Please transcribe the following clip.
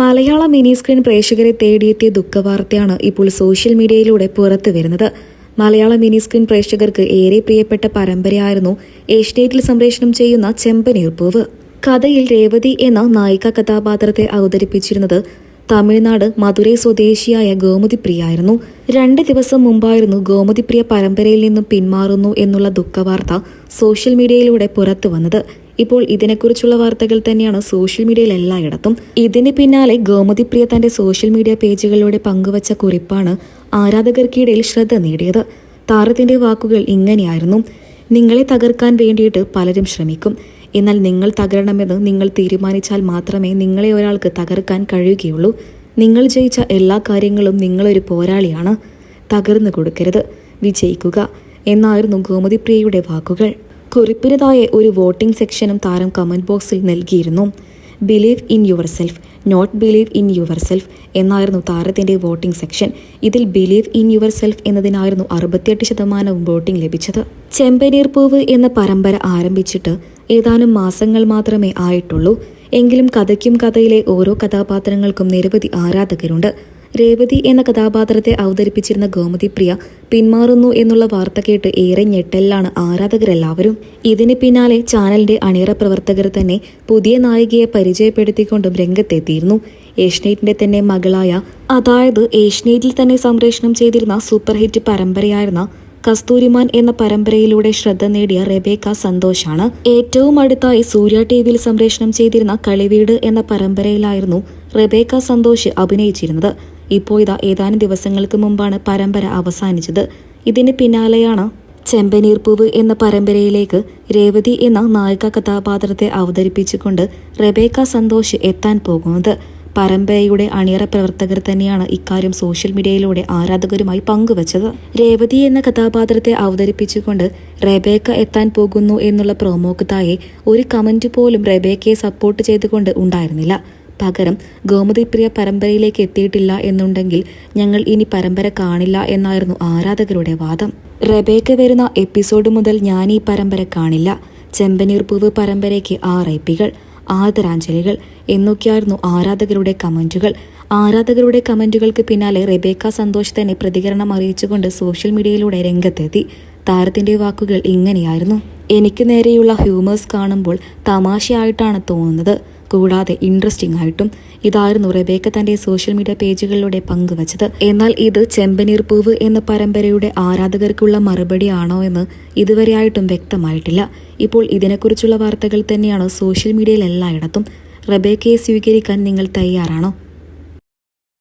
മലയാള mini screen പ്രേക്ഷകരെ തേടിയെത്തിയ ദുഃഖവാർത്തയാണ് ഇപ്പോൾ social മീഡിയയിലൂടെ പുറത്തു വരുന്നത്. മലയാള മിനി സ്ക്രീൻ പ്രേക്ഷകർക്ക് ഏറെ പ്രിയപ്പെട്ട പരമ്പരയായിരുന്നു ഏഷ്യാറ്റിൽ സംപ്രേഷണം ചെയ്യുന്ന ചെമ്പനീർപ്പൂവ് കഥയിൽ രേവതി എന്ന നായിക കഥാപാത്രത്തെ അവതരിപ്പിച്ചിരുന്നത് തമിഴ്നാട് മധുരൈ സ്വദേശിയായ ഗോമതിപ്രിയായിരുന്നു. രണ്ട് ദിവസം മുമ്പായിരുന്നു ഗോമതിപ്രിയ പരമ്പരയിൽ നിന്നും പിന്മാറുന്നു എന്നുള്ള ദുഃഖവാർത്ത സോഷ്യൽ മീഡിയയിലൂടെ പുറത്തു വന്നത്. ഇപ്പോൾ ഇതിനെക്കുറിച്ചുള്ള വാർത്തകൾ തന്നെയാണ് സോഷ്യൽ മീഡിയയിൽ എല്ലായിടത്തും. ഇതിന് പിന്നാലെ ഗോമതിപ്രിയ തന്റെ സോഷ്യൽ മീഡിയ പേജുകളിലൂടെ പങ്കുവച്ച കുറിപ്പാണ് ആരാധകർക്കിടയിൽ ശ്രദ്ധ നേടിയത്. താരത്തിന്റെ വാക്കുകൾ ഇങ്ങനെയായിരുന്നു. നിങ്ങളെ തകർക്കാൻ വേണ്ടിയിട്ട് പലരും ശ്രമിക്കും. എന്നാൽ നിങ്ങൾ തകരണമെന്ന് നിങ്ങൾ തീരുമാനിച്ചാൽ മാത്രമേ നിങ്ങളെ ഒരാൾക്ക് തകർക്കാൻ കഴിയുകയുള്ളൂ. നിങ്ങൾ ജയിച്ച എല്ലാ കാര്യങ്ങളും നിങ്ങളൊരു പോരാളിയാണ്. തകർന്നു കൊടുക്കരുത്. വിജയിക്കുക. എന്നായിരുന്നു ഗോമതിപ്രിയയുടെ വാക്കുകൾ. കുറിപ്പിനതായ ഒരു വോട്ടിംഗ് സെക്ഷനും താരം കമന്റ് ബോക്സിൽ നൽകിയിരുന്നു. Believe in yourself not believe in yourself എന്നായിരുന്നു താരത്തിന്റെ വോട്ടിംഗ് സെക്ഷൻ. ഇതിൽ ബിലീവ് ഇൻ യുവർ സെൽഫ് എന്നതിനായിരുന്നു അറുപത്തിയെട്ട് ശതമാനവും വോട്ടിംഗ് ലഭിച്ചത്. ചെമ്പനീർ പൂവ് എന്ന പരമ്പര ആരംഭിച്ചിട്ട് ഏതാനും മാസങ്ങൾ മാത്രമേ ആയിട്ടുള്ളൂ. എങ്കിലും കഥയ്ക്കും കഥയിലെ ഓരോ കഥാപാത്രങ്ങൾക്കും നിരവധി ആരാധകരുണ്ട്. രേവതി എന്ന കഥാപാത്രത്തെ അവതരിപ്പിച്ചിരുന്ന ഗോമതി പ്രിയ പിന്മാറുന്നു എന്നുള്ള വാർത്ത കേട്ട് ഏറെ ഞെട്ടലിലാണ് ആരാധകരെല്ലാവരും. ഇതിന് പിന്നാലെ ചാനലിന്റെ അണിയറ പ്രവർത്തകർ തന്നെ പുതിയ നായികയെ പരിചയപ്പെടുത്തിക്കൊണ്ടും രംഗത്തെത്തിയിരുന്നു. ഏഷ്യനെറ്റിന്റെ തന്നെ മകളായ അതായത് ഏഷ്യനെറ്റിൽ തന്നെ സംപ്രേഷണം ചെയ്തിരുന്ന സൂപ്പർ ഹിറ്റ് പരമ്പരയായിരുന്ന കസ്തൂരിമാൻ എന്ന പരമ്പരയിലൂടെ ശ്രദ്ധ നേടിയ റെബേക്ക സന്തോഷാണ്. ഏറ്റവും അടുത്തായി സൂര്യ ടി സംപ്രേഷണം ചെയ്തിരുന്ന കളിവീട് എന്ന പരമ്പരയിലായിരുന്നു റെബേക്ക സന്തോഷ് അഭിനയിച്ചിരുന്നത്. ഇപ്പോൾ ഇതാ ഏതാനും ദിവസങ്ങൾക്ക് മുമ്പാണ് പരമ്പര അവസാനിച്ചത്. ഇതിന് പിന്നാലെയാണ് ചെമ്പനീർപ്പൂവ് എന്ന പരമ്പരയിലേക്ക് രേവതി എന്ന നായിക കഥാപാത്രത്തെ അവതരിപ്പിച്ചുകൊണ്ട് റെബേക്ക സന്തോഷ് എത്താൻ പോകുന്നത്. പരമ്പരയുടെ അണിയറ പ്രവർത്തകർ തന്നെയാണ് ഇക്കാര്യം സോഷ്യൽ മീഡിയയിലൂടെ ആരാധകരുമായി പങ്കുവച്ചത്. രേവതി എന്ന കഥാപാത്രത്തെ അവതരിപ്പിച്ചുകൊണ്ട് റെബേക്ക എത്താൻ പോകുന്നു എന്നുള്ള പ്രൊമോക്കത്തായി ഒരു കമന്റ് പോലും റെബേക്കയെ സപ്പോർട്ട് ചെയ്തുകൊണ്ട് ഉണ്ടായിരുന്നില്ല. പകരം ഗോമതിപ്രിയ പരമ്പരയിലേക്ക് എത്തിയിട്ടില്ല എന്നുണ്ടെങ്കിൽ ഞങ്ങൾ ഇനി പരമ്പര കാണില്ല എന്നായിരുന്നു ആരാധകരുടെ വാദം. റബേക്ക് വരുന്ന എപ്പിസോഡ് മുതൽ ഞാൻ ഈ പരമ്പര കാണില്ല. ചെമ്പനീർ പൂവ് പരമ്പരയ്ക്ക് ആറൈപ്പികൾ ആദരാഞ്ജലികൾ എന്നൊക്കെയായിരുന്നു ആരാധകരുടെ കമന്റുകൾ ആരാധകരുടെ കമന്റുകൾക്ക് പിന്നാലെ റെബേക്ക സന്തോഷ് തന്നെ പ്രതികരണം അറിയിച്ചുകൊണ്ട് സോഷ്യൽ മീഡിയയിലൂടെ രംഗത്തെത്തി. താരത്തിന്റെ വാക്കുകൾ ഇങ്ങനെയായിരുന്നു. എനിക്ക് നേരെയുള്ള ഹ്യൂമേഴ്സ് കാണുമ്പോൾ തമാശയായിട്ടാണ് തോന്നുന്നത്. കൂടാതെ ഇൻട്രസ്റ്റിംഗ് ആയിട്ടും ഇതായിരുന്നു റെബേക്ക തന്റെ സോഷ്യൽ മീഡിയ പേജുകളിലൂടെ പങ്കുവച്ചത്. എന്നാൽ ഇത് ചെമ്പനീർ പൂവ് എന്ന പരമ്പരയുടെ ആരാധകർക്കുള്ള മറുപടി ആണോ എന്ന് ഇതുവരെയായിട്ടും വ്യക്തമായിട്ടില്ല. ഇപ്പോൾ ഇതിനെക്കുറിച്ചുള്ള വാർത്തകൾ തന്നെയാണ് സോഷ്യൽ മീഡിയയിൽ എല്ലായിടത്തും. റബേക്കയെ സ്വീകരിക്കാൻ നിങ്ങൾ തയ്യാറാണോ?